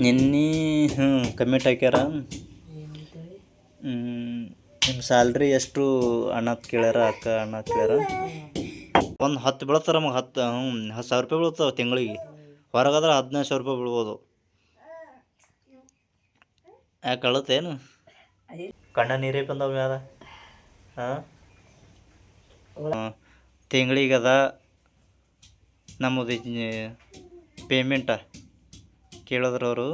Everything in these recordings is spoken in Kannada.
ನಿನ್ನೆ, ಹ್ಞೂ, ಕಮಿಟ್ ಹಾಕ್ಯಾರ. ನಿಮ್ಮ ಸ್ಯಾಲ್ರಿ ಎಷ್ಟು ಅಣ್ಣ ಕೇಳ್ಯಾರ, ಅಕ್ಕ ಅಣ್ಣ ಕೇಳ್ಯಾರ? ಒಂದು ಹತ್ತು ಬೀಳತ್ತಾರ ನಮಗೆ ಹತ್ತು, ಹ್ಞೂ, ಹತ್ತು ಸಾವಿರ ರೂಪಾಯಿ ಬೀಳ್ತಾವೆ ತಿಂಗಳಿಗೆ. ಹೊರಗಾದ್ರೆ ಹದಿನೈದು ಸಾವಿರ ರೂಪಾಯಿ ಬೀಳ್ಬೋದು. ಯಾಕೆ ಕಳತ್ತೇನು ಕಣ್ಣ ನೀರೇ ಬಂದವ ಹಾಂ ಹಾಂ? ತಿಂಗಳಿಗದ ನಮ್ಮದು ಪೇಮೆಂಟ. ಕೇಳಿದ್ರು ಅವರು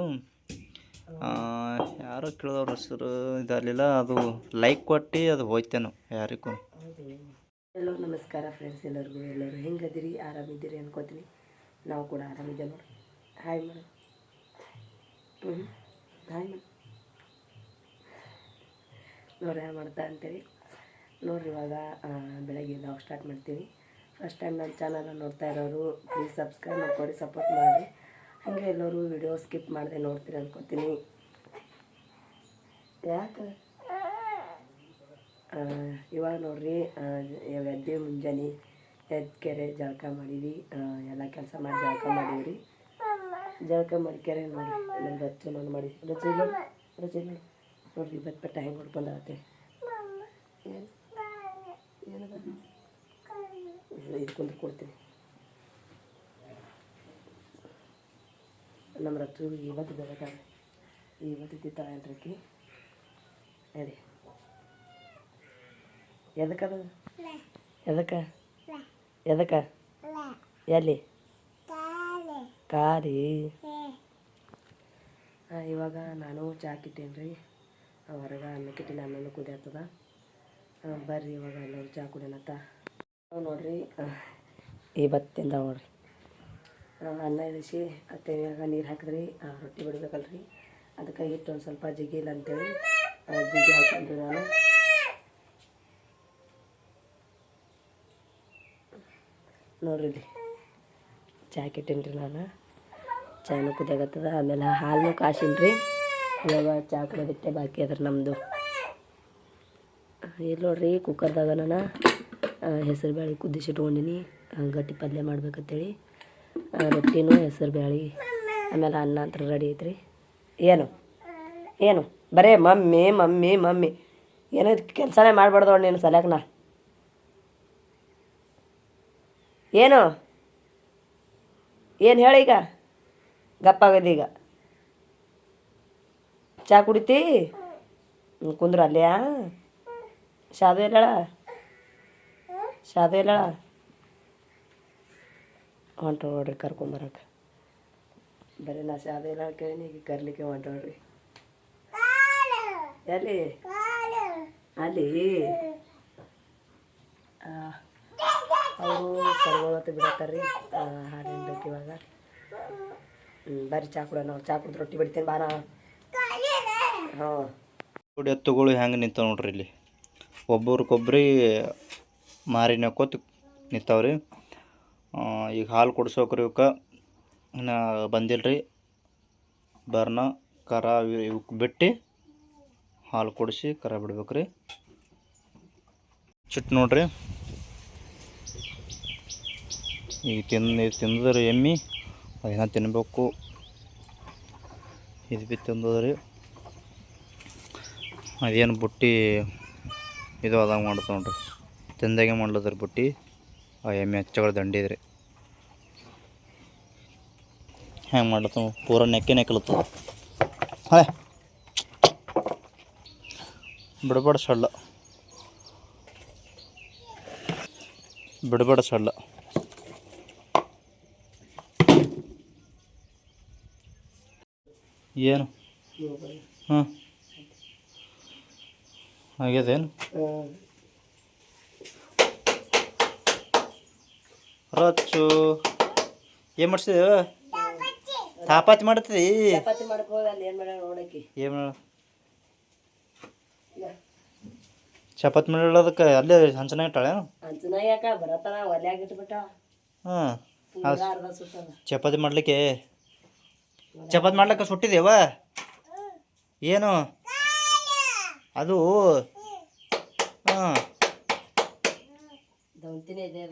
ಯಾರೋ ಕೇಳಿದವ್ರ ಹೆಸರು ಇದಾಗಲಿಲ್ಲ, ಅದು ಲೈಕ್ ಕೊಟ್ಟು ಅದು ಹೋಯ್ತೇನು ಯಾರಿಗೂ. ಎಲ್ಲೋ ನಮಸ್ಕಾರ ಫ್ರೆಂಡ್ಸ್ ಎಲ್ಲರಿಗೂ, ಎಲ್ಲರೂ ಹೆಂಗದಿರಿ, ಆರಾಮಿದ್ದೀರಿ ಅನ್ಕೋತೀನಿ. ನಾವು ಕೂಡ ಆರಾಮಿದ್ದೆ ನೋಡಿ ಹಾಯ್ ಮೇಡಮ್ ಹ್ಞೂ ಹಾಯ್ ಮೇಡಮ್ ನೋಡ್ರಿ ಏನು ಮಾಡ್ತಾ ಅಂತೇಳಿ ನೋಡ್ರಿ ಇವಾಗ ಬೆಳಗ್ಗೆ ನಾವು ಸ್ಟಾರ್ಟ್ ಮಾಡ್ತೀವಿ. ಫಸ್ಟ್ ಟೈಮ್ ನನ್ನ ಚಾನಲ್ನ ನೋಡ್ತಾ ಇರೋರು ಪ್ಲೀಸ್ ಸಬ್ಸ್ಕ್ರೈಬ್ ಮಾಡ್ಕೊಡಿ ಸಪೋರ್ಟ್ ಮಾಡಿರಿ. ಹಾಗೆ ಎಲ್ಲರೂ ವಿಡಿಯೋ ಸ್ಕಿಪ್ ಮಾಡಿದೆ ನೋಡ್ತೀರಿ ಅನ್ಕೋತೀನಿ. ಯಾಕೆ? ಇವಾಗ ನೋಡ್ರಿ ಎದ್ದೆ ಮುಂಜಾನೆ ಎದ್ದು ಕೆರೆ ಜಳಕ ಮಾಡೀವಿ. ಎಲ್ಲ ಕೆಲಸ ಮಾಡಿ ಜಳಕ ಮಾಡೀವಿ ಜಳಕ ಮಾಡಿ ಕೆರೆ ನೋಡಿ ನಮ್ಮ ರಚ್ಚು ನಾನು ಮಾಡಿ. ರಚಿ ನೋಡಿ, ರಚ್ಚು ನೋಡಿ. ನೋಡ್ರಿ ಬತ್ ಪಟ್ಟ ಹೆಂಗೆ ಹೊಡ್ಕೊಂಡಾಗತ್ತೆ ಏನು? ಇದು ಕುಂದು ಕೊಡ್ತೀನಿ ನಮ್ಮ ರಚ್ಚು ಇವತ್ತು ಬೆಳಗಾವೆ ಇವತ್ತು ತಿಂತಾಳೇನ್ರಿ ಹೇಳಿ ಎದಕ್ಕದ ಎದಕ್ಕೆ ಎದಕ್ಕೆ ಎಲ್ಲಿ? ಕಾರಿ ಇವಾಗ ನಾನು ಚಾ ಕಿಟ್ಟೇನಿ ರೀ ಹೊರಗೆ ಅನ್ನ ಕಿಟ್ಟಿನ ಅನ್ನನೂ ಕುದಿಯತ್ತದ. ಬರ್ರಿ ಇವಾಗ ಎಲ್ಲರೂ ಚಾ ಕುಡಿಯನತ್ತ. ನೋಡ್ರಿ ಇವತ್ತಿಂದ ನೋಡ್ರಿ. ಅನ್ನ ಇಳಿಸಿ ಇವಾಗ ನೀರು ಹಾಕಿದ್ರಿ ರೊಟ್ಟಿ ಬಿಡಬೇಕಲ್ರಿ. ಅದಕ್ಕೆ ಹಿಟ್ಟು ಒಂದು ಸ್ವಲ್ಪ ಜಿಗಿಲ್ಲ ಅಂತೇಳಿ ಜಿಗಿ ಹಾಕೊಂಡ್ರಿ ನಾನು. ನೋಡ್ರಿ ಇಲ್ಲಿ, ಚಾ ಕೆಟ್ಟೇನಿ ರೀ ನಾನು. ಚಾನು ಕುದಿಯಾಗತ್ತದ ಆಮೇಲೆ ಹಾಲು ಕಾಸಿನಿ ರೀ ಇವಾಗ ಚಾ ಕುಡಿಯೋದಿಟ್ಟೆ ಬಾಕಿ ಅದ್ರ ನಮ್ಮದು ಇಲ್ಲಿ ನೋಡ್ರಿ ಕುಕ್ಕರ್ದಾಗ ನಾನು ಹೆಸರು ಬೇಳೆ ಕುದಿಸಿಟ್ಕೊಂಡಿನಿ ಗಟ್ಟಿ ಪಲ್ಯ ಮಾಡ್ಬೇಕಂತೇಳಿ. ರೊಟ್ಟಿನೂ ಹೆಸರು ಬೇಳೆ ಆಮೇಲೆ ಅನ್ನ ಅಂತ ರೆಡಿ ಐತ್ರಿ. ಏನು? ಏನು? ಬರೇ ಮಮ್ಮಿ ಮಮ್ಮಿ ಮಮ್ಮಿ. ಏನೋ ಕೆಲಸನೇ ಮಾಡಬಾರ್ದು ನೋಡಿ ನೀನು ಸಲ್ಯಾಕ ನಾ ಏನು? ಏನು ಹೇಳಿ ಈಗ? ಗಪ್ಪಾಗದೀಗ ಚಾ ಕುಡಿತಿ? ಕುಂದ್ರ ಅಲ್ಲಿಯಾ? ಶಾದು ಎಲ್ಲಳ? ಶಾದು ಎಲ್ಲಳ? ಹೊಂಟ ನೋಡ್ರಿ ಕರ್ಕೊಂಬರಕ್ಕೆ ಬರೀ ನಾ ಶಾದು ಇಲ್ಲ ಕೇಳಿನಿ ಈಗ ಕರ್ಲಿಕ್ಕೆ ಹೊಂಟ ಎಲ್ಲಿ? ಅಲ್ಲಿ? ಅವರು ಕರ್ಗೋಳತ್ತ ಬಿಡತ್ತಾರ್ರಿ ಹಾಡಿನ ಬೇಕು ಇವಾಗ. ಬರ್ರಿ ಚಾ ಕುಡ ನಾವು ಚಾ ಕುಡ್ದು ರೊಟ್ಟಿ ಬಿಡ್ತೀನಿ ಬಾನ ಹಾಂ ನೋಡಿ, ಎತ್ತುಗಳು ಹೆಂಗೆ ನಿಂತಾವ ನೋಡ್ರಿ ಇಲ್ಲಿ. ಒಬ್ಬರಿಗೊಬ್ರಿ ಮಾರಿ ನಕ್ಕೋತ ನಿಂತಾವ್ರಿ. ಈಗ ಹಾಲು ಕುಡ್ಸೋಕ್ರಿ ಇವಕ್ಕೆ. ಇನ್ನು ಬಂದಿಲ್ಲ ರೀ ಬರ್ನ, ಕರ ಇವ್- ಇವಕ್ಕೆ ಬಿಟ್ಟು ಹಾಲು ಕುಡಿಸಿ ಕರ ಬಿಡ್ಬೇಕು ರೀ ಚಿಟ್ಟು ನೋಡ್ರಿ. ಈಗ ತಿಂದು ತಿಂದದ್ರಿ ಎಮ್ಮಿ. ಅದನ್ನ ತಿನ್ನಬೇಕು ಇದು ಬಿ ತಿಂದದ್ರಿ. ಅದೇನು ಬುಟ್ಟಿ ಇದು ಅದಾಗ ಮಾಡ್ತಾವ ನೋಡ್ರಿ. ತಿಂದಾಗೆ ಮಾಡ್ಲದ್ರಿ ಬುಟ್ಟಿ. ಆ ಎಮ್ಮೆ ಹಚ್ಚಗಳ ದಂಡಿ ಇದ್ರಿ. ಹೆಂಗೆ ಮಾಡ್ಲತ್ತ ಪೂರ ನೆಕ್ಕೆ ನೆಕ್ಕಲತ್ತದ ಹಳೆ ಬಿಡಬೇಡ ಸಳ್ಳ ಬಿಡಬೇಡ ಸಳ್ಳ ಏನು? ಹಾಂ ಆಗ್ಯದೇನು ರಚ್ಚು. ಏನು ಮಾಡ್ಸಿದ? ತಾಪಾತಿ ಮಾಡತ್ರಿ? ಚಪಾತಿ ಮಾಡಕ್ ಹೋಗಿ ಅಲ್ಲಿ ಏನು ಏನು ಚಪಾತಿ ಮಾಡೋದಕ್ಕೆ ಅಲ್ಲೇ ಹಂಚನ ಇಟ್ಟಾಳೆ ಅಂಚನ ಯಾಕ ಬರತನ ಒಲ್ಯಾಗ ಇಟ್ಬಿಟ್ಟ ಹಾಂ. ಪೂರ ಅರ್ಧ ಸುಟ್ಟದ. ಚಪಾತಿ ಮಾಡ್ಲಿಕ್ಕೆ. ಚಪಾತಿ ಮಾಡ್ಲಿಕ್ಕೆ ಸುಟ್ಟಿದೇವ? ಏನು? ಅದು. ಹಾಂ. ದೌಂತಿನೇ ಇದೆ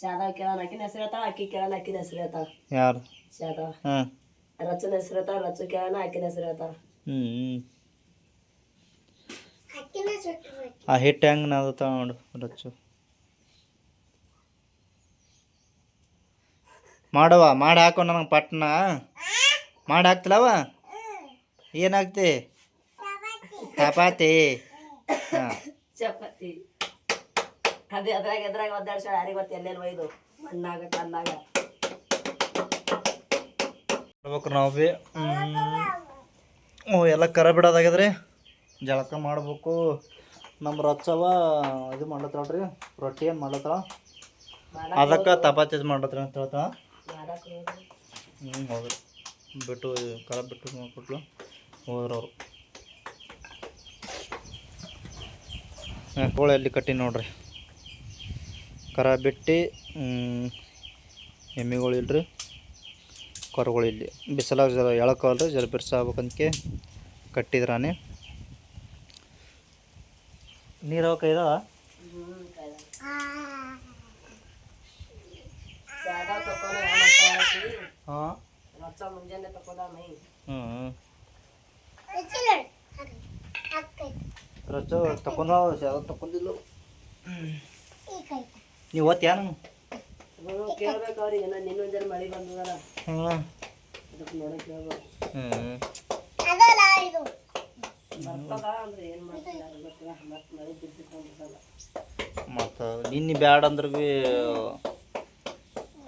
ಶಾದ ಕೇಳೋಣ ಆಕಿನ ಹೆಸರು ಹೇಳ್ತಾಳ ಆಕಿ ಕೇಳೋಣ ಆಕಿನ ಹೆಸರು ಹೇಳ್ತಾಳ ಯಾರು ಶಾದ ಹಾಂ ರಚನ ಹೆಸರು ಹೇಳ್ತಾರ ರಚು ಕೇಳೋಣ ಆಕಿನ ಹೆಸರು ಹೇಳ್ತಾರ ಹ್ಞೂ ಆ ಹಿಟ್ಟು ಹೆಂಗೆ ನಾದತ್ತ ನೋಡು ರಚ್ಚು. ಮಾಡವ ಮಾಡಿ ಹಾಕೋ ನನಗೆ ಪಟ್ನ. ಮಾಡಿ ಹಾಕ್ತಿಲ್ಲವ ಏನಾಗ್ತಿ? ಚಪಾತಿ. ಹಾಂ ಚಪಾತಿ. ಅದೇ ಅದ್ರಾಗ ಎದ್ರಾಗ ಒದ್ದಾಡ್ಸಾಳ ಯಾರಿಗೆ ಗೊತ್ತ ಎಲ್ಲೆಲ್ಲಿ ಒಯ್ದು ಮಣ್ಣಾಗ ಕಲ್ಲಾಗ ಮಾಡ್ಬೇಕು ನಾವು. ಭೀ ಓ ಎಲ್ಲ ಕರ ಬಿಡೋದಾಗ್ಯದ್ರಿ? ಜಳಕ ಮಾಡ್ಬೇಕು. ನಮ್ಮ ರಚ್ಚವ ಇದು ಮಾಡ್ಲತ್ತಾಳ್ರಿ ರೊಟ್ಟಿ ಏನು ಮಾಡ್ಲತ್ತಾಳ ಅದಕ್ಕೆ ತಪಾಚ ಮಾಡ್ಲತ್ತಾಳ ಅಂತ ಹೇಳ್ತಾ. ಹ್ಞೂ ಹೌದು ಬಿಟ್ಟು ಕರ ಬಿಟ್ಟು ನೋಡ್ಬಿಟ್ಲು ಹೋದ್ರವ್ರು ಅವರು. ಕೋಳಿ ಅಲ್ಲಿ ಕಟ್ಟಿ ನೋಡ್ರಿ. ಕರ ಬಿಟ್ಟು ಎಮ್ಮೆಗಳು ಇಲ್ರಿ, ಕರುಗಳು ಇಲ್ಲಿ. ಬಿಸಿಲಾಗ ಜರ ಎಳಕಲ್ರಿ ಜರ ಬಿರ್ಸಾಗ್ಬೇಕಂತಕ್ಕೆ ಕಟ್ಟಿದ್ರಾನೆ. ನೀರು ಅವಕ್ಕೆ ಇದಾವ ತಕೊಂಡ ತಕೊಂಡಿಲ್ಲ ನೀವು ಓದ್ತೀಯ ನಾನು ಕೇಳ್ಬೇಕು ಅವ್ರಿಗೆ. ಮಳಿ ಬಂದದಲ್ಲ. ಅದಕ್ಕೆ ಕೇಳ್ಬೇಕು. ಹ್ಞೂ ಮತ್ತು ನಿನ್ನೆ ಬ್ಯಾಡ ಅಂದ್ರೆ ಭೀ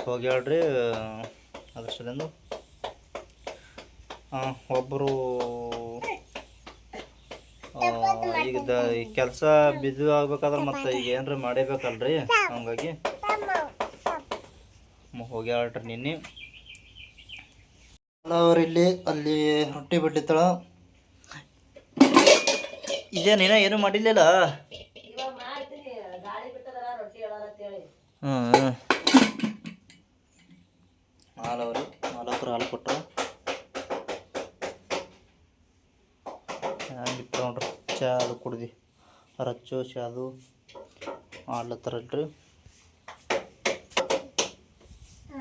ಹೋಗ್ಯಾಳ್ರಿ. ಅದ್ರ ಸಲಿಂದು ಒಬ್ಬರು ಈಗ ದ ಕೆಲಸ ಬಿದ್ದು ಆಗ್ಬೇಕಾದ್ರೆ ಮತ್ತೆ ಈಗ ಏನ್ರ ಮಾಡೇಬೇಕಲ್ರಿ? ಹಂಗಾಗಿ ಹೋಗ್ಯಾಳ್ರಿ ನಿನ್ನೆ. ಅವ್ರು ಇಲ್ಲಿ ಅಲ್ಲಿ ರೊಟ್ಟಿ ಬಿಟ್ಟಿತ್ತಳ. ಇದೇನೇನೋ ಏನು ಮಾಡಿಲ್ಲಲ್ಲ ಇವಾಗ ಹ್ಮ್ ಹ್ಞೂ ಚೆನ್ನಾಗಿತ್ತು ನೋಡ್ರಿ. ಚಾ ಅದು ಕುಡ್ದು. ರಚ್ಚು ಚಾ ಅದು ಮಾಡ್ಲತ್ತಾರಲ್ರಿ.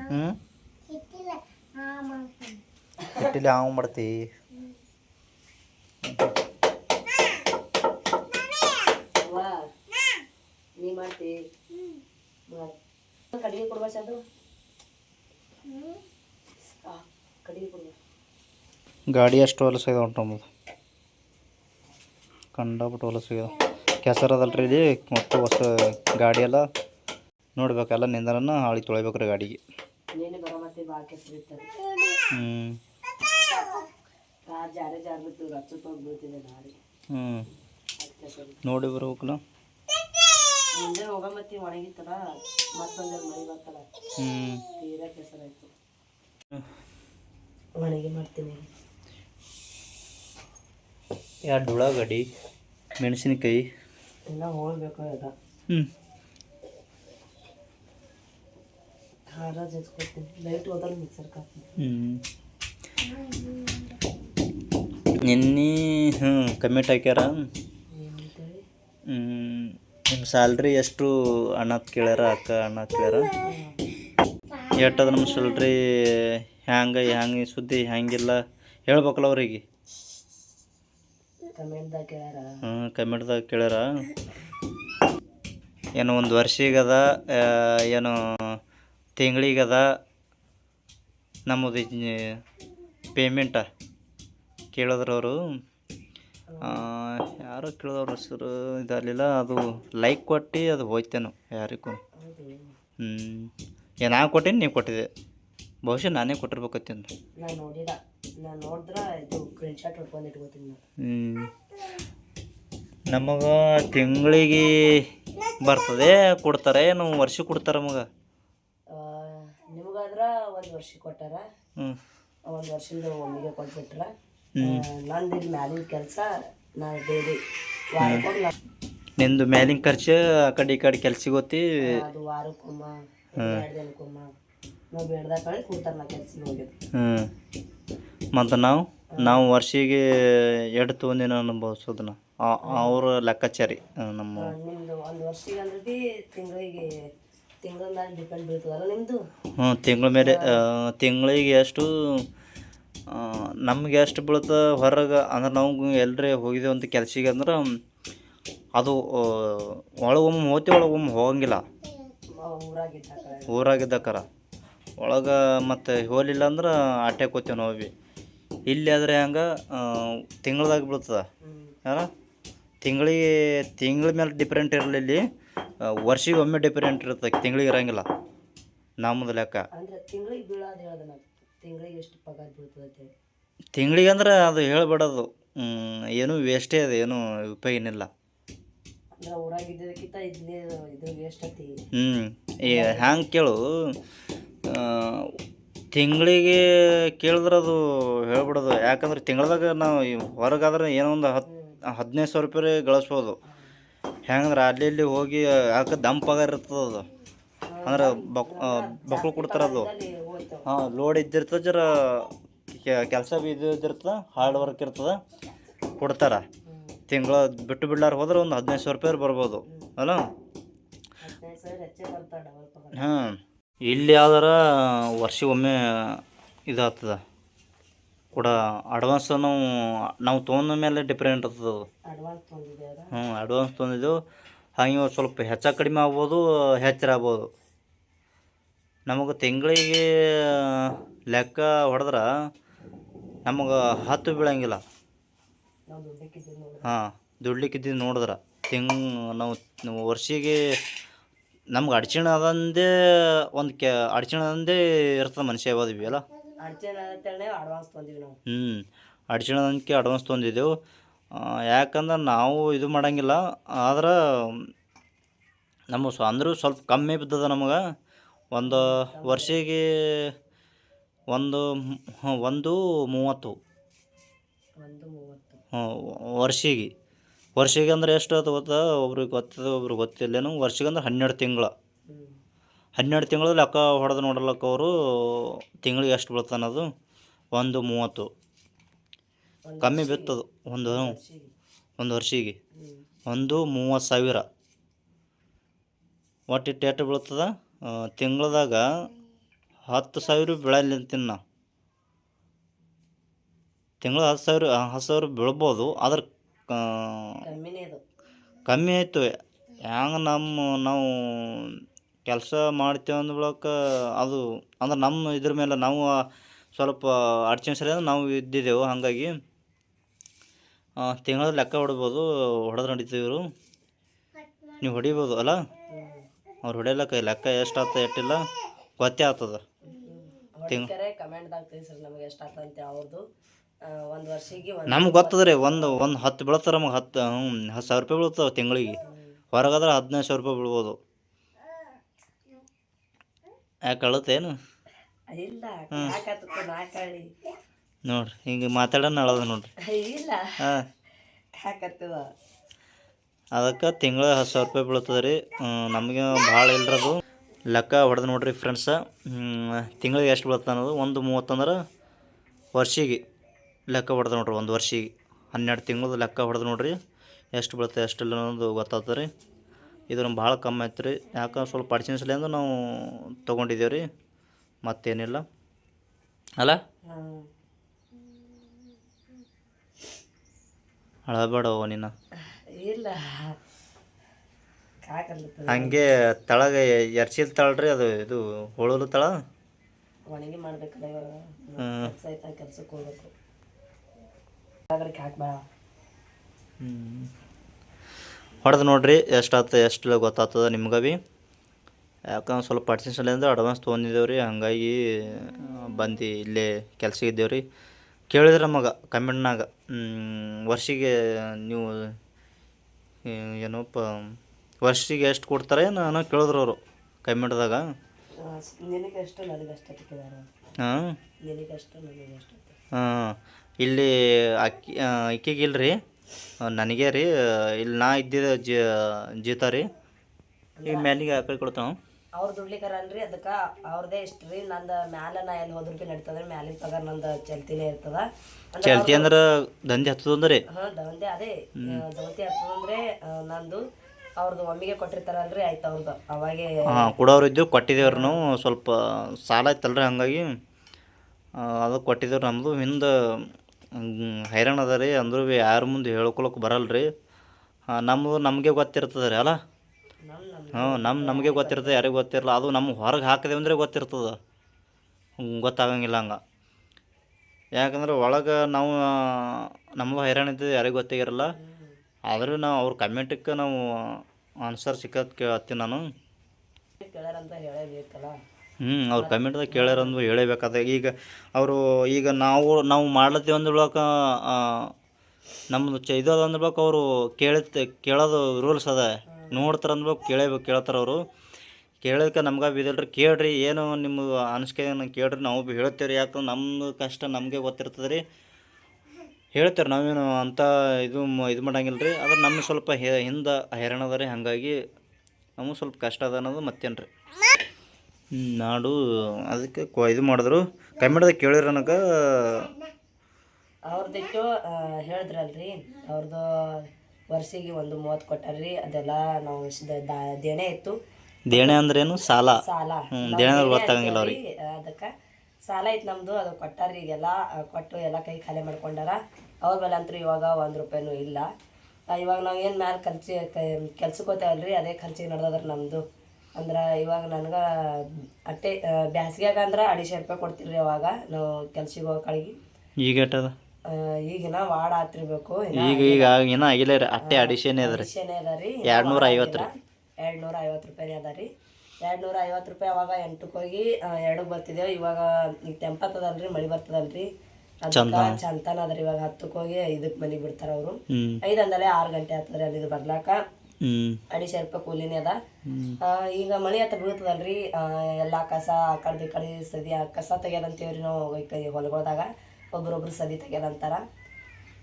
ಹ್ಞೂ ಹಿಟ್ಟಿಲಿ ಹಾವು ಮಾಡ್ತಿ. ಕಡಿಗೆ ಅದು ಗಾಡಿ ಅಷ್ಟು ಹೊಲಸ ಉಂಟು ನಮ್ಮದು ಕಂಡಾಬಿಟ್ಟು ಹೊಲಸಾಗ್ಯದ ಕೆಸರದಲ್ರಿ ಇದು. ಮತ್ತು ಹೊಸ ಗಾಡಿ ಎಲ್ಲ ನೋಡ್ಬೇಕಲ್ಲ ನಿಂದನ ಹಾಳಿ ತೊಳಿಬೇಕ್ರಿ ಗಾಡಿಗೆ. ಹ್ಞೂ ನೋಡಿ ಜಾರ್ ಬಿಟ್ಟು ರಚ್ಚು ಎರಡು ಉಳ್ಳಾಗಡ್ಡಿ ಮೆಣಸಿನಕಾಯಿ. ಎಲ್ಲ ಹ್ಞೂ ಖಾರ ಜಜ್ಕೊತೀನಿ ಲೈಟ್ ಹೋದ್ರೆ ಮಿಕ್ಸರ್ ಹಾಕ್ತೀನಿ. ಹ್ಞೂ ನಿನ್ನೆ ಹ್ಞೂ ಕಮಿಟ್ ಹಾಕ್ಯಾರ. ನಿಮ್ಮ ಸ್ಯಾಲ್ರಿ ಎಷ್ಟು? ಅಣ್ಣ ಕೇಳ್ಯಾರ ಅಕ್ಕ ಅಣ್ಣ ಕೇಳ್ಯಾರ. ಎಟ್ಟದ ನಮ್ಮ ಸ್ಯಾಲ್ರಿ ಹ್ಯಾಂಗೆ ಹ್ಯಾಂಗೆ ಸುದ್ದಿ ಹ್ಯಾಂಗಿಲ್ಲ ಹೇಳ್ಬೇಕಲ್ಲ ಅವ್ರಿಗೆ. ಹ್ಞೂ ಕಮಿಟ್ದಾಗ ಕೇಳ್ಯಾರ. ಏನು ಒಂದು ವರ್ಷಿಗದ ಏನು ತಿಂಗಳಿಗದ ನಮ್ಮದು ಪೇಮೆಂಟ ಕೇಳಿದ್ರು ಅವರು. ಯಾರೋ ಕೇಳಿದವ್ರ ಹೆಸರು ಇದಾಗಲಿಲ್ಲ ಅದು ಲೈಕ್ ಕೊಟ್ಟು ಅದು ಹೋಯ್ತೇನು ಯಾರಿಗೂ. ಹ್ಞೂ ಏನು ನಾನು ಕೊಟ್ಟೇನು ನೀವು ಕೊಟ್ಟಿದ್ದೆ. ಬಹುಶಃ ನಾನೇ ಕೊಟ್ಟಿರ್ಬೇಕತ್ತೆ ನಾನು ನೋಡಿಲ್ಲ. ನಾನು ನೋಡಿದ್ರೆ ಇದು ಸ್ಕ್ರೀನ್ ಶಾಟ್ ಹೊಡ್ಕೊಂಡು ಇಟ್ಕೋತೀನಿ ನಾನು. ಹ್ಞೂ ನಮಗೆ ತಿಂಗಳಿಗೆ ಬರ್ತದೆ ಕೊಡ್ತಾರೆ ಏನು ವರ್ಷ ಕೊಡ್ತಾರೆ ಮಗ? ನಿಮ್ಗಾದ್ರೆ ಒಂದು ವರ್ಷ ಕೊಟ್ಟಾರ? ಹ್ಞೂ ಒಂದು ವರ್ಷದ ಒಮ್ಮೆಗೆ ಕೊಟ್ಬಿಟ್ರ? ನಂದು ಇಲ್ಲಿ ಮ್ಯಾಲಿನ ಕೆಲಸ ನಾನು ಡೈಲಿ ವಾರಕ್ಕೊಮ್ಮೆ ನಿಂದು ಮ್ಯಾಲಿನ ಖರ್ಚು ಆ ಕಡೆ ಈ ಕಡೆ ಕೆಲ್ಸಿಗೆ ಹೋತಿ. ಅದು ವಾರಕ್ಕೊಮ್ಮ ಎರಡು ದಿನಕ್ಕೊಮ್ಮ. ನಾವು ಬೇಡ್ದಾಗ ನಾ ಹ್ಞೂ ಮತ್ತು ನಾವು ನಾವು ವರ್ಷಿಗೆ ಎರಡು ತೊಗೊಂದಿನ ಅನುಭವಿಸೋದನ್ನ. ಅವ್ರ ಲೆಕ್ಕಾಚಾರಿ ನಮ್ಮ ನಿಮ್ದು ಒಂದು ವರ್ಷಿಗೆ ಅಂದ್ರೆ ಭೀ ತಿಂಗಳಿಗೆ ತಿಂಗಳ ಮೇಲೆ ಡಿಪೆಂಡ್ ಬೀಳ್ತದಲ್ಲ ನಿಮ್ಮದು ಹ್ಞೂ ತಿಂಗಳ ಮೇಲೆ ತಿಂಗಳಿಗೆ ಎಷ್ಟು ನಮ್ಗೆ ಎಷ್ಟು ಬೀಳ್ತದೆ ಹೊರಗೆ ಅಂದ್ರೆ ನಾವು ಎಲ್ಲರೇ ಹೋಗಿದ್ದೇವೆ ಅಂತ ಕೆಲ್ಸಿಗೆ ಅಂದ್ರೆ ಅದು ಒಳಗೊಮ್ಮೆ ಹೋಗ್ತೀವಿ ಒಳಗೊಮ್ಮೆ ಹೋಗಂಗಿಲ್ಲ ಊರಾಗಿದ್ದಕ್ಕಾರ ಒಳಗೆ ಮತ್ತು ಹೋಲಿಲ್ಲ ಅಂದ್ರೆ ಆಟೆ ಕೂತೀವಿ ನಾವು ಭೀ. ಇಲ್ಲಿ ಆದರೆ ಹಂಗೆ ತಿಂಗಳ್ದಾಗ ಬೀಳ್ತದೆ. ಯಾರ? ತಿಂಗಳಿಗೆ ತಿಂಗಳ ಮೇಲೆ ಡಿಫ್ರೆಂಟ್ ಇರಲಿ ಇಲ್ಲಿ. ವರ್ಷಿಗೆ ಒಮ್ಮೆ ಡಿಫ್ರೆಂಟ್ ಇರುತ್ತೆ ತಿಂಗಳಿಗೆ ಇರಂಗಿಲ್ಲ. ನಮ್ಮದು ಲೆಕ್ಕ. ತಿಂಗಳಿಗೆ ಅಂದ್ರೆ ಅದು ಹೇಳ್ಬೇಡದು. ಏನೂ ವೇಸ್ಟೇ ಅದು ಏನೂ ಉಪಯೋಗ ಏನಿಲ್ಲ. ಹ್ಞೂ ಈ ಹ್ಯಾಂಗೆ ಕೇಳು. ತಿಂಗಳಿಗೆ ಕೇಳಿದ್ರೆ ಅದು ಹೇಳ್ಬಿಡೋದು. ಯಾಕಂದ್ರೆ ತಿಂಗಳದಾಗ ನಾವು ಈ ಹೊರಗಾದ್ರೆ ಏನೋ ಒಂದು ಹತ್ತು ಹದಿನೈದು ಸಾವಿರ ರೂಪಾಯಿ ಗಳಿಸ್ಬೋದು. ಹೆಂಗಂದ್ರೆ ಅಲ್ಲಿ ಇಲ್ಲಿ ಹೋಗಿ ಯಾಕೆ ದಮ್ ಪಗಾರ ಇರ್ತದೆ ಅದು. ಅಂದ್ರೆ ಬಕ್ ಬಕ್ಳು ಕೊಡ್ತಾರೆ ಅದು. ಹಾಂ ಲೋಡ್ ಇದ್ದಿರ್ತದೆ ಜರ ಕೆಲಸ ಬಿ ಇದು ಇದ್ದಿರ್ತದೆ ಹಾರ್ಡ್ ವರ್ಕ್ ಇರ್ತದೆ ಕೊಡ್ತಾರೆ. ತಿಂಗಳ ಬಿಟ್ಟು ಬಿಡ್ಲಾರ ಹೋದ್ರೆ ಒಂದು ಹದಿನೈದು ಸಾವಿರ ರೂಪಾಯಿ ಬರ್ಬೋದು. ಅಲ್ಲ? ಹಾಂ. ಇಲ್ಲಿ ಯಾವ್ದಾರ ವರ್ಷಗೊಮ್ಮೆ ಇದಾಗ್ತದ. ಕೂಡ ಅಡ್ವಾನ್ಸ್ ನಾವು ನಾವು ತೊಗೊಂಡ ಮೇಲೆ ಡಿಫ್ರೆಂಟ್ ಆಗ್ತದೆ ಅದು. ಹ್ಞೂ ಅಡ್ವಾನ್ಸ್ ತೊಗೊಂಡಿದ್ದೆವು. ಹಾಗೆ ಸ್ವಲ್ಪ ಹೆಚ್ಚ ಕಡಿಮೆ ಆಗ್ಬೋದು ಹೆಚ್ಚರ ಆಗ್ಬೋದು. ನಮಗೆ ತಿಂಗಳಿಗೆ ಲೆಕ್ಕ ಹೊಡೆದ್ರೆ ನಮಗೆ ಹತ್ತು ಬೀಳಂಗಿಲ್ಲ. ಹಾಂ ದುಡ್ಲಿಕ್ಕಿದ್ದು ನೋಡಿದ್ರೆ. ತಿಂಗ್ ನಾವು ವರ್ಷಿಗೆ ನಮ್ಗೆ ಅಡಚಣೆ ಅದಂದೇ ಒಂದು ಕೆ ಅಡಚಣೆ ಅಂದೇ ಇರ್ತದೆ ಮನುಷ್ಯ ಯಾವ್ದು ಅಲ್ಲ ಅಡ್ವಾನ್ಸ್ ನಾವು. ಹ್ಞೂ ಅಡಚಣೆ ಅದಕ್ಕೆ ಅಡ್ವಾನ್ಸ್ ತೊಂದಿದ್ದೆವು. ಯಾಕಂದ್ರೆ ನಾವು ಇದು ಮಾಡಂಗಿಲ್ಲ ಆದ್ರೆ ನಮ್ಮ ಸ್ವ ಅಂದರೂ ಸ್ವಲ್ಪ ಕಮ್ಮಿ ಬಿದ್ದದ ನಮಗೆ. ಒಂದು ವರ್ಷಿಗೆ ಒಂದು ಒಂದು ಮೂವತ್ತು. ಒಂದು ಮೂವತ್ತು. ಹ್ಞೂ ವರ್ಷಿಗೆ. ವರ್ಷಿಗೆ ಅಂದ್ರೆ ಎಷ್ಟು ಅದು ಗೊತ್ತಾ? ಒಬ್ರಿಗೆ ಗೊತ್ತದ, ಒಬ್ರಿಗೆ ಗೊತ್ತಿಲ್ಲೇನು. ವರ್ಷಿಗೆ ಅಂದ್ರೆ ಹನ್ನೆರಡು ತಿಂಗಳು. ಹನ್ನೆರಡು ತಿಂಗಳು ಲೆಕ್ಕ ಹೊಡೆದು ನೋಡಲಕ್ಕ ಅವರು ತಿಂಗಳಿಗೆ ಎಷ್ಟು ಬೀಳ್ತಾನದು ಅನ್ನೋದು ಒಂದು ಮೂವತ್ತು. ಕಮ್ಮಿ ಬಿತ್ತದು. ಒಂದು ಒಂದು ವರ್ಷಿಗೆ. ಒಂದು ಮೂವತ್ತು ಸಾವಿರ. ಒಟ್ಟು ಎಷ್ಟು ಬೀಳ್ತದ? ತಿಂಗಳದಾಗ ಹತ್ತು ಸಾವಿರ ಬೆಳೆಯಲಿಂತೀನಿ ತಿನ್ನ ತಿಂಗಳು ಹತ್ತು ಸಾವಿರ ಹತ್ತು ಸಾವಿರ ಬೀಳ್ಬೋದು. ಆದ್ರೆ ಕಮ್ಮಿ ಆಯಿತು. ಹ್ಯಾಂಗೆ ನಮ್ಮ ನಾವು ಕೆಲಸ ಮಾಡ್ತೇವೆ ಅಂದ ಬಳಿಕ ಅದು ಅಂದ್ರೆ ನಮ್ಮ ಇದ್ರ ಮೇಲೆ ನಾವು ಸ್ವಲ್ಪ ಅಡ್ಚಣೆ ಸರಿ ನಾವು ಇದ್ದಿದ್ದೆವು. ಹಾಗಾಗಿ ತಿಂಗಳ ಲೆಕ್ಕ ಹೊಡ್ಬೋದು. ಹೊಡೆದು ನಡೀತೀವಿ ಇವರು. ನೀವು ಹೊಡಿಬೋದು ಅಲ್ಲ? ಅವ್ರು ಹೊಡಿಯಲಕ್ಕ ಲೆಕ್ಕ ಎಷ್ಟು ಆಗ್ತದೆ ಎಷ್ಟಿಲ್ಲ ಗೊತ್ತೇ ಆಗ್ತದೆ ತಿಂಗ್ಳು ಕಮೆಂಟ್ದಾಗ ಸರ್ ನಮಗೆ ಎಷ್ಟು ಅಂತ ಅವ್ರದ್ದು ಒಂದು ವರ್ಷಿಗೆ ನಮ್ಗೆ ಗೊತ್ತದ್ರಿ ರೀ ಒಂದು ಒಂದು ಹತ್ತು ಬೀಳ್ತಾರೆ ನಮಗೆ ಹತ್ತು ಹ್ಞೂ ಹತ್ತು ಸಾವಿರ ರೂಪಾಯಿ ಬೀಳ್ತಾವೆ ತಿಂಗಳಿಗೆ. ಹೊರಗಾದ್ರೆ ಹದಿನೈದು ಸಾವಿರ ರೂಪಾಯಿ ಬೀಳ್ಬೋದು. ಯಾಕೆ ಅಳುತ್ತೇನು ಇಲ್ಲ ನೋಡ್ರಿ ಹಿಂಗೆ ಮಾತಾಡೋಣ ಅಳದ ನೋಡ್ರಿ. ಇಲ್ಲ. ಹಾಂ. ಅದಕ್ಕೆ ತಿಂಗಳ ಹತ್ತು ಸಾವಿರ ರೂಪಾಯಿ ಬೀಳ್ತದೆ ರೀ ನಮಗೆ ಭಾಳ ಇಲ್ಲರದು ಲೆಕ್ಕ ಹೊಡೆದು ನೋಡ್ರಿ ಫ್ರೆಂಡ್ಸ ತಿಂಗಳಿಗೆ ಎಷ್ಟು ಬೀಳ್ತದೆ ಅನ್ನೋದು. ಒಂದು ಮೂವತ್ತಂದ್ರೆ ವರ್ಷಿಗೆ. ಲೆಕ್ಕ ಹೊಡೆದು ನೋಡ್ರಿ ಒಂದು ವರ್ಷಿಗೆ ಹನ್ನೆರಡು ತಿಂಗಳದ ಲೆಕ್ಕ ಹೊಡೆದು ನೋಡ್ರಿ ಎಷ್ಟು ಬೀಳುತ್ತೆ ಎಷ್ಟಿಲ್ಲ ಅನ್ನೋದು ಗೊತ್ತಾಗ್ತದೆ ರೀ ಇದು ನಮ್ಗೆ ಭಾಳ ಕಮ್ಮಿ ಆಯ್ತು ರೀ. ಯಾಕಂದ್ರೆ ಸ್ವಲ್ಪ ಅಡ್ಚಿನ ನಾವು ತೊಗೊಂಡಿದ್ದೇವೆ ರೀ ಮತ್ತೇನಿಲ್ಲ. ಅಲ್ಲ? ಹಳಬೇಡ ನಿನ್ನ ನೀನು. ಇಲ್ಲ. ಹಂಗೆ ತಳಗ ಎರ್ಚಿಲ್ ತಳ್ರಿ ಅದು ಇದು ಹೋಳಲು ತಳ. ಒಣಗಿ ಮಾಡ್ಬೇಕಲ್ಲ ಕೆಲ್ಸಕ್ಕೆ ಹೋಗ್ಬೇಕು. ಆಗಲಿಕ್ಕೆ ಹಾಕ್ಬೇಡ. ಹೊಡೆದು ನೋಡ್ರಿ ಎಷ್ಟಾಗ್ತದೆ ಎಷ್ಟು ಗೊತ್ತಾಗ್ತದೆ ನಿಮ್ಗೆ ಭೀ. ಯಾಕಂದ್ರೆ ಸ್ವಲ್ಪ ಅಂದ್ರೆ ಅಡ್ವಾನ್ಸ್ ತೊಗೊಂಡಿದ್ದೇವೆ ರೀ ಹಂಗಾಗಿ ಬಂದು ಇಲ್ಲೇ ಇದ್ದೇವೆ ರೀ ಕೇಳಿದ್ರೆ ನಮಗೆ ಕಮೆಂಟ್ನಾಗ ವರ್ಷಿಗೆ ನೀವು ಏನಪ್ಪ ವರ್ಷಿಗೆ ಎಷ್ಟು ಕೊಡ್ತಾರೆ ನಾನು ಕೇಳಿದ್ರು ಅವರು ಕಮೆಂಟ್ದಾಗ ಹಾಂ. ಇಲ್ಲಿ ಅಕ್ಕಿ ಇಕ್ಕಿಗಿಲ್ಲ ಇಲ್ಲ ರೀ ನನಗೆ ರೀ ಇಲ್ಲಿ ನಾ ಇದ್ದಿದ್ದ ಜೀತ ರೀ. ಈಗ ಮ್ಯಾಲಿಗೆ ಆ ಕಡೆ ಕೊಡ್ತಾವ. ಅವ್ರು ದುಡ್ಲಿಕ್ಕಾರ ಅಲ್ರಿ ಅದಕ್ಕೆ ಅವ್ರದೇ ಇಷ್ಟು ರೀ. ನಂದು ಮ್ಯಾಲೆ ನಾ ಎಲ್ಲಿ ಹೋದ್ರು ಭೀ ನಡೀತದ್ರಿ. ಮ್ಯಾಲಿನ ಪಗಾರ ನಂದು ಚಲ್ತಿನೇ ಇರ್ತದ. ಚಲ್ತಿ ಅಂದ್ರೆ ದಂಧೆ ಹತ್ತದಂದ್ರೆ ಹಾಂ ದಂಧೆ ಅದೇ. ದಂಧೆ ಹತ್ತದಂದ್ರೆ ನಂದು ಅವ್ರದ್ದು ಒಮ್ಮಿಗೆ ಕೊಟ್ಟಿರ್ತಾರಲ್ರಿ ಆಯ್ತು ಅವ್ರದ್ದು ಅವಾಗೆ ಹಾಂ ಕೊಡೋರು ಇದ್ದು ಕೊಟ್ಟಿದ್ದೇವ್ರಿ ನಾವು. ಸ್ವಲ್ಪ ಸಾಲ ಐತಲ್ರಿ ಹಾಗಾಗಿ. ಅದು ಕೊಟ್ಟಿದ್ದೇವೆ ನಮ್ಮದು ಹಿಂದೆ ಹೈರಾಣ ಅದ ರೀ. ಅಂದರೂ ಭೀ ಯಾರ ಮುಂದೆ ಹೇಳ್ಕೊಳಕ್ಕೆ ಬರಲ್ಲ ರೀ ನಮ್ಮದು ನಮಗೆ ಗೊತ್ತಿರ್ತದೆ ರೀ, ಅಲ್ಲ? ಹ್ಞೂ ನಮ್ಮ ನಮಗೆ ಗೊತ್ತಿರ್ತದೆ, ಯಾರಿಗೂ ಗೊತ್ತಿರಲ್ಲ. ಅದು ನಮ್ಮ ಹೊರಗೆ ಹಾಕಿದೆ ಅಂದರೆ ಗೊತ್ತಿರ್ತದೆ. ಗೊತ್ತಾಗಂಗಿಲ್ಲ ಹಂಗೆ. ಯಾಕಂದ್ರೆ ಒಳಗೆ ನಾವು ನಮ್ಮದು ಹೈರಾಣ ಇದ್ದದ್ದು ಯಾರಿಗೂ ಗೊತ್ತಾಗಿರಲ್ಲ ಆದರೂ ನಾವು ಅವ್ರ ಕಮೆಂಟಕ್ಕೆ ನಾವು ಆನ್ಸರ್ ಸಿಕ್ಕದ್ ಕೇಳತ್ತೀನಿ ನಾನು. ಹ್ಞೂ ಅವ್ರು ಕಮೆಂಟ್ದಾಗ ಕೇಳ್ಯಾರಂದು ಹೇಳಬೇಕಾದ ಈಗ ಅವರು, ಈಗ ನಾವು ನಾವು ಮಾಡ್ಲತ್ತೀವಿ ಅಂದ್ರೊಳಕ ನಮ್ಮದು ಚ ಇದು ಅದ ಅಂದ್ಬೇಕು ಅವರು ಕೇಳುತ್ತೆ ಕೇಳೋದು ರೂಲ್ಸ್ ಅದ. ನೋಡ್ತಾರೆ ಅಂದ್ಬೇಕು ಕೇಳಬೇಕು ಕೇಳ್ತಾರೆ ಅವರು. ಕೇಳೋದಕ್ಕೆ ನಮ್ಗೆ ಬಿದಿಲ್ರಿ ಕೇಳ್ರಿ, ಏನು ನಿಮ್ಮ ಅನಿಸಿಕೆ ಕೇಳ್ರಿ, ನಾವು ಭೀ ಹೇಳ್ತೇವೆ ರೀ ಯಾಕಂದ್ರೆ ನಮ್ಮದು ಕಷ್ಟ ನಮಗೆ ಗೊತ್ತಿರ್ತದೆ ರೀ ಹೇಳ್ತೇವೆ ನಾವೇನು ಅಂಥ ಇದು ಇದು ಮಾಡಂಗಿಲ್ಲ ರೀ ಆದ್ರೆ ನಮ್ಗೆ ಸ್ವಲ್ಪ ಹಿಂದೆ ಹೈರಾಣ ಅದ ರೀ ಹಾಗಾಗಿ ನಮಗೆ ಸ್ವಲ್ಪ ಕಷ್ಟ ಅದ ಅನ್ನೋದು ಮತ್ತೇನು ರೀ ನಾಡು ಅದಕ್ಕೆ ಕೊ ಇದು ಮಾಡಿದ್ರು. ಕಮ್ಮಿಡ್ದಾಗ ಕೇಳಿರ ನನಗೆ. ಅವ್ರದಕ್ಕೆ ಹೇಳಿದ್ರಲ್ರಿ ಅವ್ರದ್ದು ವರ್ಷಿಗೆ ಒಂದು ಮೂವತ್ತು ಕೊಟ್ಟಾರ್ರಿ ಅದೆಲ್ಲ ನಾವು ದೇಣೆ ಇತ್ತು. ದೇಣೆ ಅಂದ್ರೇನು ಸಾಲ. ಸಾಲ. ದೇಣೆ ಗೊತ್ತಾಗಂಗಿಲ್ಲ ಅಂತೀವ್ರಿ, ಅದಕ್ಕೆ ಸಾಲ ಐತೆ ನಮ್ದು ಅದು ಕೊಟ್ಟಾರ್ರಿ ಈಗೆಲ್ಲ ಕೊಟ್ಟು ಎಲ್ಲ ಕೈ ಖಾಲಿ ಮಾಡ್ಕೊಂಡಾರ. ಅವ್ರ ಮೇಲೆ ಅಂತೂ ಇವಾಗ ಒಂದು ರೂಪಾಯಿನೂ ಇಲ್ಲ. ಇವಾಗ ನಾವು ಏನು ಮ್ಯಾಲೆ ಖರ್ಚಿ ಕೆಲ್ಸಕ್ಕೆ ಹೋಗ್ತೇವಲ್ರಿ ಅದೇ ಖರ್ಚಿಗೆ ನಡ್ದದ್ರ ನಮ್ಮದು ಅಂದ್ರೆ ಇವಾಗ ನನಗೆ ಅಟ್ಟೆ ಬ್ಯಾಸ್ಗ್ಯಾಗ ಅಂದ್ರೆ ಅಡಿಶೆ ರೂಪಾಯಿ ಕೊಡ್ತೀರಿ ಅವಾಗ ನಾವು ಕೆಲ್ಸಿಗೆ ಹೋಗೋ ಕಳಿಗೆ. ಈಗ ಎಟ್ಟದ? ಈಗಿನ ವಾಡ ಆತಿರ್ಬೇಕು ಈಗ ಈಗ ಏನ ಆಗಿಲ್ಲ ರೀ ಅಟ್ಟೆ ಅಡಿಷನ್ ಅದ ರೀ. ಅಡಿಷೆನೇ ಅದ ರೀ ಎರಡ್ ನೂರ ಐವತ್ತು ರೀ. ಎರಡು ನೂರ ಐವತ್ತು ರೂಪಾಯಿ ಅದ ರೀ. ಎರಡು ನೂರ ಐವತ್ತು ರೂಪಾಯಿ ಅವಾಗ ಎಂಟಕ್ಕೆ ಹೋಗಿ ಎರಡಕ್ಕೆ ಬರ್ತಿದ್ದೇವೆ ಇವಾಗ ಈಗ ತೆಂಪತ್ತದಲ್ರಿ ಮಳೆ ಬರ್ತದಲ್ರಿ. ಚಂತನ ಅದ ರೀ ಇವಾಗ ಹತ್ತಕ್ಕೆ ಹೋಗಿ ಐದಕ್ಕೆ ಮನೆಗೆ ಬಿಡ್ತಾರ ಅವರು. ಐದು ಅಂದಲೇ ಆರು ಗಂಟೆ ಆಗ್ತದ್ರಿ ಅಲ್ಲಿ ಬರ್ಲಾಕ. ಅಡಿಶೆ ರೂಪಾಯಿ ಕೂಲಿನೇ ಅದ. ಈಗ ಮಳೆ ಆತ ಬೀಳ್ತದಲ್ರಿ ಆ, ಎಲ್ಲಾ ಕಸ ಆ ಕಡೆ ಸದಿ ಕಸ ತೆಗೆಯದಂತೇವ್ರಿ ನಾವು ಈ ಹೊಲಗೊಳ್ದಾಗ. ಒಬ್ರೊಬ್ರು ಸದಿ ತೆಗೆಯದಂತಾರ.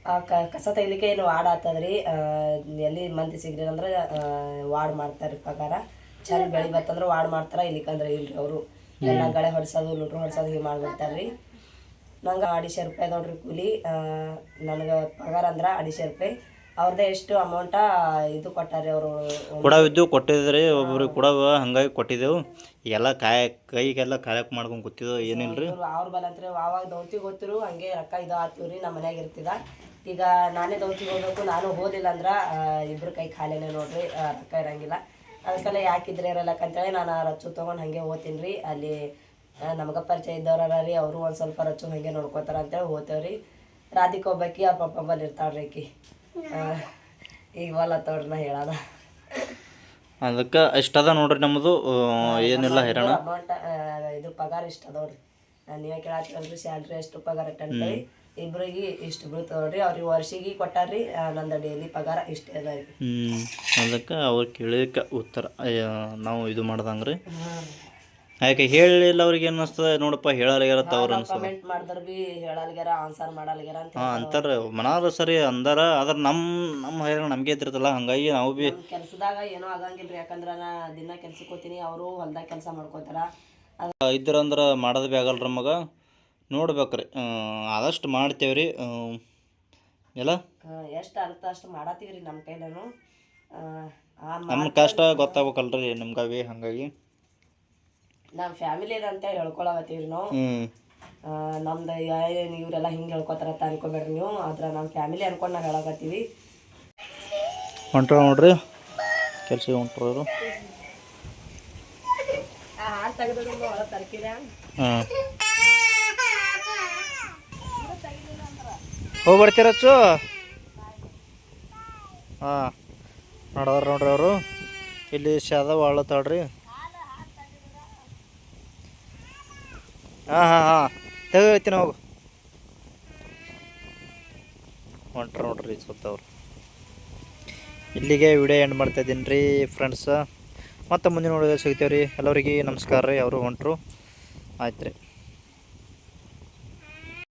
ಆ ಕಸ ತೆಗಿಲಿಕ್ಕೆ ಏನು ವಾರ್ಡ್ ಆಗ್ತದ್ರಿ ಆ, ಎಲ್ಲಿ ಮಂದಿ ಸಿಗ್ರಿ ಅಂದ್ರೆ ವಾರ್ಡ್ ವಾಡ್ ಮಾಡ್ತಾರೆ ಪಗಾರ. ಚಂದ ಬೆಳಿ ಬತ್ತಂದ್ರೆ ವಾರ್ಡ್ ಮಾಡ್ತಾರ ಇಲ್ಲಿಕಂದ್ರೆ ಇಲ್ರಿ ಅವರು. ಎಲ್ಲ ಗಳೆ ಹೊಡ್ಸೋದು ಲುಟ್ರು ಹೊಡ್ಸೋದು ಹೀಗೆ ಮಾಡ್ಬಿಡ್ತಾರ್ರಿ. ನಂಗೆ ಅಡಿಶೆ ರೂಪಾಯಿ ನೋಡ್ರಿ ಕೂಲಿ ನನಗೆ ಪಗಾರ ಅಂದ್ರೆ ಅಡಿಶೆ ರೂಪಾಯಿ ಅವ್ರದ್ದೇ ಎಷ್ಟು ಅಮೌಂಟ ಇದು ಕೊಟ್ಟಾರೆ ಅವರು ಕೊಡವಿದ್ದು ಕೊಟ್ಟಿದ್ರಿ ಒಬ್ಬರಿಗೆ ಕೊಡವ ಹಂಗಾಗಿ ಕೊಟ್ಟಿದ್ದೆವು. ಎಲ್ಲ ಕಾಯ ಕೈಗೆಲ್ಲ ಕಾಯಕ್ ಮಾಡ್ಕೊಂಡು ಕೂತಿದ್ದೆವು ಏನಿಲ್ಲ ರೀ ಅವ್ರ ಬಲ ದೌತಿ ಆವಾಗ ದೌತಿಗೆ ಹೋಗ್ತಿರು ಹಂಗೆ ರೊಕ್ಕ ಇದು ಆತೀವ್ರಿ ನಮ್ಮ ಮನ್ಯಾಗ ಇರ್ತಿದ. ಈಗ ನಾನೇ ದೌತಿ ಹೋಗ್ಬೇಕು ನಾನು ಹೋದಿಲ್ಲ ಅಂದ್ರೆ ಇಬ್ರು ಕೈ ಖಾಲಿನೇ ನೋಡ್ರಿ ರೊಕ್ಕ ಇರಂಗಿಲ್ಲ. ಅದಕ್ಕೆಲ್ಲ ಯಾಕಿದ್ರೆ ಇರಲ್ಲಕ್ಕಂತೇಳಿ ನಾನು ಆ ರಚ್ಚು ತೊಗೊಂಡು ಹಂಗೆ ಓದ್ತೀನಿ ರೀ ಅಲ್ಲಿ ನಮ್ಗೆ ಪರಿಚಯ ಇದ್ದವ್ರ ರೀ ಅವರು ಒಂದು ಸ್ವಲ್ಪ ರಚ್ಚು ಹಂಗೆ ನೋಡ್ಕೋತಾರ ಅಂತೇಳಿ ಓದ್ತೇವ್ರಿ ರಾಧಿಕ ಒಬ್ಬಾಕಿ ಅವ್ರ ಪಪ್ಪ ಬಂದಿರ್ತಾವ್ರಿ ಆಕಿ. ಈಗ ಹೊಲ ತೋಡ್ರಿ ನಾ ಹೇಳದ. ಅದಕ್ಕೆ ಇಷ್ಟದ ನೋಡ್ರಿ ನಮ್ಮದು ಏನಿಲ್ಲ ಹೈರಾಣ. ಅಮೌಂಟ್ ಇದು ಪಗಾರ ಇಷ್ಟ ಅದಾವ್ರಿ ನೀವೇ ಕೇಳಾತಿರಲ್ರಿ ಸ್ಯಾಲ್ರಿ ಎಷ್ಟು ಪಗಾರ ಅಂತೇಳಿ. ಇಬ್ರಿಗೆ ಇಷ್ಟು ಬೀಳ್ತದ ನೋಡ್ರಿ. ಅವ್ರಿಗೆ ವರ್ಷಿಗೆ ಕೊಟ್ಟಾರ್ರಿ ನಂದು ಡೈಲಿ ಪಗಾರ ಇಷ್ಟೇ ಅದ ರೀ. ಹ್ಞೂ ಅದಕ್ಕೆ ಅವ್ರು ಕೇಳಿದಕ್ಕೆ ಉತ್ತರ. ನಾವು ಇದು ಮಾಡ್ದಂಗೆ ರೀ ಯಾಕೆ ಹೇಳಿಲ್ಲ ಅವ್ರಿಗೆ ಏನು ಅನಿಸ್ತದೆ? ನೋಡಪ್ಪ ಹೇಳಲಾಗಿರತ್ತ ಅವ್ರು ಅನ್ಸ್ತದೆ. ಕಮೆಂಟ್ ಬಿ ಹೇಳಲ್ಗ್ಯಾರ ಆನ್ಸರ್ ಮಾಡಲ್ಗ್ಯಾರ ಅಂತ ಹಾಂ ಅಂತಾರೆ. ಮನಾರ ಸರಿ ಅಂದಾರ. ಆದ್ರೆ ನಮ್ಮ ನಮ್ಮ ಹೈರಾಣ ನಮಗೆ ಇದ್ದಿರ್ತಲ್ಲ ಹಂಗಾಗಿ ನಾವು ಬಿ ಕೆಲ್ಸದಾಗ ಏನೋ ಆಗಂಗಿಲ್ರಿ. ಯಾಕಂದ್ರ ನಾ ದಿನ ಕೆಲ್ಸಕ್ಕೆ ಹೋಗ್ತೀನಿ ಅವರು ಹೊಲ್ದಾಗ ಕೆಲಸ ಮಾಡ್ಕೋತಾರ. ಇದ್ರಂದ್ರೆ ಮಾಡೋದು ಭೀ ಆಗಲ್ಲ ರೀ ಮಗ ನೋಡ್ಬೇಕ್ರಿ ಆದಷ್ಟು ಮಾಡ್ತೇವ್ರಿ. ಎಲ್ಲ? ಎಷ್ಟು ಅರ್ಥ ಅಷ್ಟು ಮಾಡತ್ತೀವ್ರಿ ನಮ್ಮ ಕೈಲೂ ನಮ್ಮ ಕಷ್ಟ ಗೊತ್ತಾಗ್ಬೇಕಲ್ರಿ ನಿಮ್ಗಾಗಿ ಹಾಗಾಗಿ. ನಮ್ಮ ಫ್ಯಾಮಿಲಿ ಅಂತ ಹೇಳ್ಕೊಳಕತ್ತೀವ್ರಿ ನಾವು. ನಮ್ದು ಏನು ಇವರೆಲ್ಲ ಹಿಂಗೆ ಹೇಳ್ಕೊತಾರ ಅಂತ ಅನ್ಕೋಬೇಡ್ರಿ ನೀವು. ಆದ್ರೆ ನಮ್ಮ ಫ್ಯಾಮಿಲಿ ಅನ್ಕೊಂಡು ನಾವು ಹೇಳಕತ್ತೀವಿ. ಹೊಂಟ್ರ ನೋಡ್ರಿ. ಕೆಲಸ ಹೊಂಟ್ರವರು ಹಾಲು ತೆಗೆದು ಒಳ ತರ್ಕಿರ ಹಾಂ. ನೋಡವ್ರ ನೋಡ್ರಿ ಅವರು. ಇಲ್ಲಿ ಶಾದ ವಾಳತ್ತಾಳ್ರಿ ಹಾಂ ಹಾಂ ಹಾಂ. ತೆಗಿತೀನಿ ಹೋಗು. ಹೊಂಟ್ರ ನೋಡ್ರಿ ಸುತ್ತವ್ರು ಇಲ್ಲಿಗೆ ವಿಡಿಯೋ ಎಂಡ್ ಮಾಡ್ತಾ ಇದ್ದೀನಿ ರೀ ಫ್ರೆಂಡ್ಸ ಮತ್ತೆ ಮುಂದಿನ ನೋಡಿದ್ರೆ ಸಿಗ್ತೇವೆ ರೀ. ಎಲ್ಲರಿಗೆ ನಮಸ್ಕಾರ ರೀ, ಅವರು ಹೊಂಟರು. ಆಯ್ತು ರೀ.